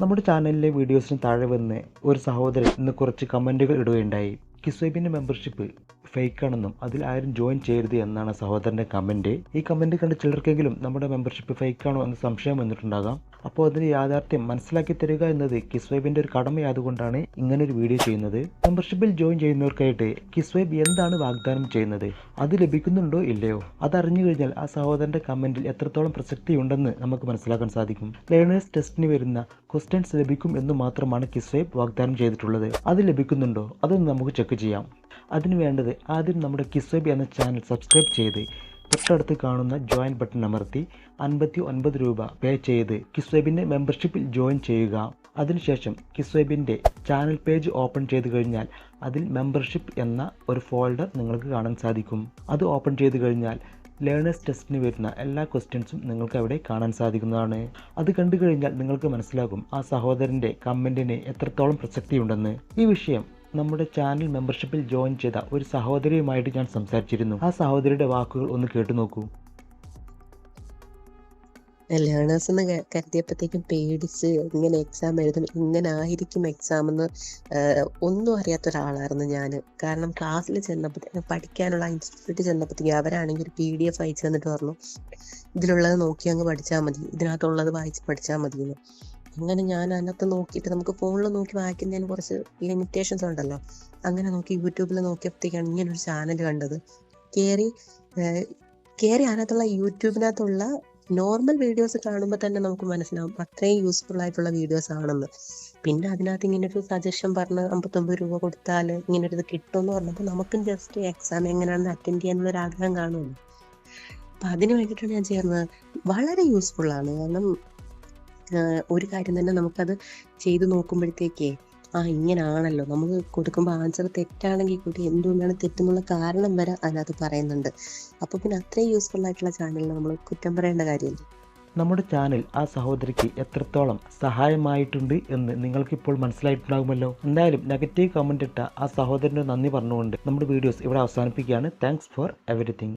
നമ്മുടെ ചാനലിലെ വീഡിയോസിന് താഴെ വന്ന് ഒരു സഹോദരൻ ഇന്ന് കുറച്ച് കമന്റുകൾ ഇടുകയുണ്ടായി. കിസ്വൈബിന്റെ മെമ്പർഷിപ്പ് ഫേക്കാണെന്നും അതിൽ ആരും ജോയിൻ ചെയ്യരുത് എന്നാണ് സഹോദരന്റെ കമന്റ് ഈ കമന്റ് കണ്ട് ചിലർക്കെങ്കിലും നമ്മുടെ മെമ്പർഷിപ്പ് ഫേക്കാണോ എന്ന് സംശയം വന്നിട്ടുണ്ടാകാം. അപ്പോൾ അതിന്റെ യാഥാർത്ഥ്യം മനസ്സിലാക്കി തരിക എന്നത് കിസ്വൈബിന്റെ ഒരു കടമയായതുകൊണ്ടാണ് ഇങ്ങനെ ഒരു വീഡിയോ ചെയ്യുന്നത്. മെമ്പർഷിപ്പിൽ ജോയിൻ ചെയ്യുന്നവർക്കായിട്ട് കിസ്വൈബ് എന്താണ് വാഗ്ദാനം ചെയ്യുന്നത്? അത് ലഭിക്കുന്നുണ്ടോ ഇല്ലയോ? അതറിഞ്ഞു കഴിഞ്ഞാൽ ആ സഹോദരന്റെ കമന്റിൽ എത്രത്തോളം പ്രസക്തി ഉണ്ടെന്ന് നമുക്ക് മനസ്സിലാക്കാൻ സാധിക്കും. ലേണേഴ്സ് ടെസ്റ്റിന് വരുന്ന ക്വസ്റ്റ്യൻസ് ലഭിക്കും എന്ന് മാത്രമാണ് കിസ്വൈബ് വാഗ്ദാനം ചെയ്തിട്ടുള്ളത്. അത് ലഭിക്കുന്നുണ്ടോ? അതൊന്ന് നമുക്ക് ചെക്ക് ചെയ്യാം. അതിന് വേണ്ടത് ആദ്യം നമ്മുടെ കിസ്വൈബ് എന്ന ചാനൽ സബ്സ്ക്രൈബ് ചെയ്ത് തൊട്ടടുത്ത് കാണുന്ന ജോയിൻ ബട്ടൺ അമർത്തി അൻപത്തി ഒൻപത് രൂപ പേ ചെയ്ത് കിസ്വൈബിന്റെ മെമ്പർഷിപ്പിൽ ജോയിൻ ചെയ്യുക. അതിനുശേഷം കിസ്വൈബിന്റെ ചാനൽ പേജ് ഓപ്പൺ ചെയ്ത് കഴിഞ്ഞാൽ അതിൽ മെമ്പർഷിപ്പ് എന്ന ഒരു ഫോൾഡർ നിങ്ങൾക്ക് കാണാൻ സാധിക്കും. അത് ഓപ്പൺ ചെയ്ത് കഴിഞ്ഞാൽ ലേണേഴ്സ് ടെസ്റ്റിന് വരുന്ന എല്ലാ ക്വസ്റ്റ്യൻസും നിങ്ങൾക്ക് അവിടെ കാണാൻ സാധിക്കുന്നതാണ്. അത് കണ്ടു കഴിഞ്ഞാൽ നിങ്ങൾക്ക് മനസ്സിലാകും ആ സഹോദരന്റെ കമന്റിന് എത്രത്തോളം പ്രസക്തിയുണ്ടെന്ന്. ഈ വിഷയം നമ്മുടെ ചാനൽ മെമ്പർഷിപ്പിൽ ജോയിൻ ചെയ്ത ഒരു സഹോദരിയുമായിട്ട് ഞാൻ സംസാരിച്ചിരുന്നു. ആ സഹോദരിയുടെ വാക്കുകൾ ഒന്ന് കേട്ടു നോക്കൂ. ലേണേഴ്സ് എന്ന് കരുതിയപ്പോഴത്തേക്കും പേടിച്ച് ഇങ്ങനെ എക്സാം എഴുതും ഇങ്ങനെ ആയിരിക്കും എക്സാം എന്ന് ഒന്നും അറിയാത്ത ഒരാളായിരുന്നു ഞാൻ കാരണം ക്ലാസ്സിൽ ചെന്നപ്പോഴത്തേക്കും പഠിക്കാനുള്ള ഇൻസ്റ്റിറ്റ്യൂട്ടിൽ ചെന്നപ്പോഴത്തേക്കും അവരാണെങ്കിൽ ഒരു പി ഡി എഫ് അയച്ചു തന്നിട്ട് പറഞ്ഞു ഇതിലുള്ളത് നോക്കി അങ്ങ് പഠിച്ചാൽ മതി ഇതിനകത്തുള്ളത് വായിച്ച് പഠിച്ചാൽ മതി എന്ന് അങ്ങനെ ഞാൻ അതിനകത്ത് നോക്കിയിട്ട് നമുക്ക് ഫോണിൽ നോക്കി വായിക്കുന്നതിന് കുറച്ച് ലിമിറ്റേഷൻസ് ഉണ്ടല്ലോ. അങ്ങനെ നോക്കി യൂട്യൂബിൽ നോക്കിയപ്പോഴത്തേക്കാണ് ഒരു ചാനൽ കണ്ടത്. കയറി കയറി അതിനകത്തുള്ള യൂട്യൂബിനകത്തുള്ള നോർമൽ വീഡിയോസ് കാണുമ്പോൾ തന്നെ നമുക്ക് മനസ്സിലാവും അത്രയും യൂസ്ഫുൾ ആയിട്ടുള്ള വീഡിയോസ് ആണെന്ന്. പിന്നെ അതിനകത്ത് ഇങ്ങനെ ഒരു സജഷൻ പറഞ്ഞ് അമ്പത്തൊമ്പത് രൂപ കൊടുത്താൽ ഇങ്ങനെ ഒരു ഇത് കിട്ടുമെന്ന് പറഞ്ഞപ്പോൾ നമുക്കും ജസ്റ്റ് എക്സാം എങ്ങനെയാണെന്ന് അറ്റൻഡ് ചെയ്യാനുള്ള ഒരു ആഗ്രഹം കാണുമല്ലോ. അപ്പം അതിന് വേണ്ടിയിട്ടാണ് ഞാൻ ചേർന്നത് വളരെ യൂസ്ഫുൾ ആണ്. കാരണം ഒരു കാര്യം തന്നെ നമുക്കത് ചെയ്തു നോക്കുമ്പോഴത്തേക്കേ ആ ഇങ്ങനാണല്ലോ. നമ്മൾ കൊടുക്കുമ്പോൾ ആൻസർ തെറ്റാണെങ്കിൽ കൂടി എന്തുകൊണ്ടാണ് തെറ്റെന്നുള്ള കാരണം വരെ അതിനകത്ത് പറയുന്നുണ്ട്. അപ്പോൾ പിന്നെ അത്രയും യൂസ്ഫുൾ ആയിട്ടുള്ള ചാനലിൽ നമ്മൾ കുറ്റം പറയേണ്ട കാര്യമില്ല. നമ്മുടെ ചാനൽ ആ സഹോദരിക്ക് എത്രത്തോളം സഹായമായിട്ടുണ്ട് എന്ന് നിങ്ങൾക്കിപ്പോൾ മനസ്സിലായിട്ടുണ്ടാകുമല്ലോ? എന്തായാലും നെഗറ്റീവ് കമന്റ് ഇട്ട ആ സഹോദരന് നന്ദി പറഞ്ഞുകൊണ്ട് നമ്മുടെ വീഡിയോസ് ഇവിടെ അവസാനിപ്പിക്കുകയാണ്. Thanks for everything